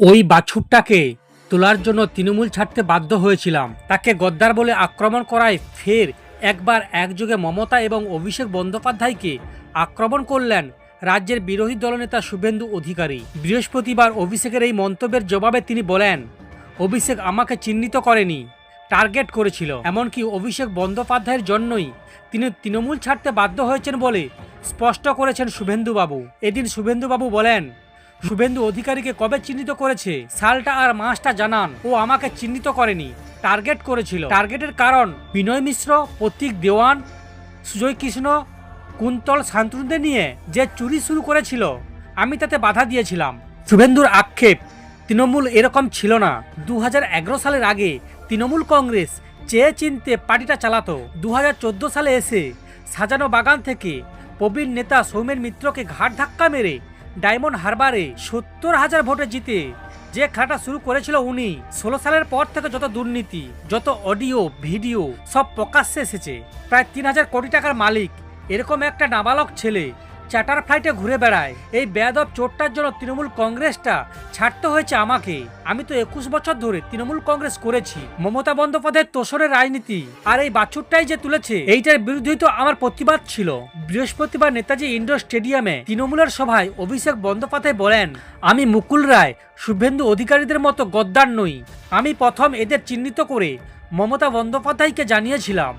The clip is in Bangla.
ওই বাছুরটাকে তোলার জন্য তৃণমূল ছাড়তে বাধ্য হয়েছিলাম। তাকে গদ্দার বলে আক্রমণ করায় ফের একবার একযোগে মমতা এবং অভিষেক বন্দ্যোপাধ্যায়কে আক্রমণ করলেন রাজ্যের বিরোধী দলনেতা শুভেন্দু অধিকারী। বৃহস্পতিবার অভিষেকের এই মন্তব্যের জবাবে তিনি বলেন, অভিষেক আমাকে চিহ্নিত করেনি, টার্গেট করেছিল। এমনকি অভিষেক বন্দ্যোপাধ্যায়ের জন্যই তিনি তৃণমূল ছাড়তে বাধ্য হয়েছেন বলে স্পষ্ট করেছেন শুভেন্দুবাবু। এদিন শুভেন্দুবাবু বলেন শুভেন্দু অধিকারীকে কবে চিহ্নিত করেছে? সালটা আর মাসটা জানান। ও আমাকে চিহ্নিত করেনি, টার্গেট করেছিল। টার্গেটের কারণ, বিনয় মিশ্র, প্রতীক দেওয়ান, সুজয় কৃষ্ণ, কুন্তল শান্তনুদের নিয়ে যে চুরি শুরু করেছিল, আমি তাতে বাধা দিয়েছিলাম। শুভেন্দুর আক্ষেপ, তৃণমূল এরকম ছিল না। দু হাজার এগারো সালের আগে তৃণমূল কংগ্রেস চেয়ে চিনতে পার্টিটা চালাতো। দু সালে এসে সাজানো বাগান থেকে প্রবীণ নেতা সৌমেন মিত্রকে ঘাট ধাক্কা মেরে ডায়মন্ড হারবারে সত্তর হাজার ভোটে জিতে যে খাটা শুরু করেছিল উনি, ষোলো সালের পর থেকে যত দুর্নীতি, যত অডিও, ভিডিও সব প্রকাশ্যে এসেছে। প্রায় তিন হাজার কোটি টাকার মালিক, এরকম একটা নাবালক ছেলে চার্টার ফ্লাইটে ঘুরে বেড়ায়। এই বেয়াদব চোটটার জন্য তৃণমূল কংগ্রেসটা ছাড়তে হয়েছে আমাকে। আমি তো একুশ বছর ধরে তৃণমূল কংগ্রেস করেছি। মমতা বন্দ্যোপাধ্যায়ের তোষরের রাজনীতি আর এই বাছুরটাই যে তুলেছে, এইটার বিরুদ্ধেই তো আমার প্রতিবাদ ছিল। বৃহস্পতিবার নেতাজি ইন্ডোর স্টেডিয়ামে তৃণমূলের সভায় অভিষেক বন্দ্যোপাধ্যায় বলেন, আমি মুকুল রায়, শুভেন্দু অধিকারীদের মতো গদ্দার নই। আমি প্রথম এদের চিহ্নিত করে মমতা বন্দ্যোপাধ্যায়কে জানিয়েছিলাম।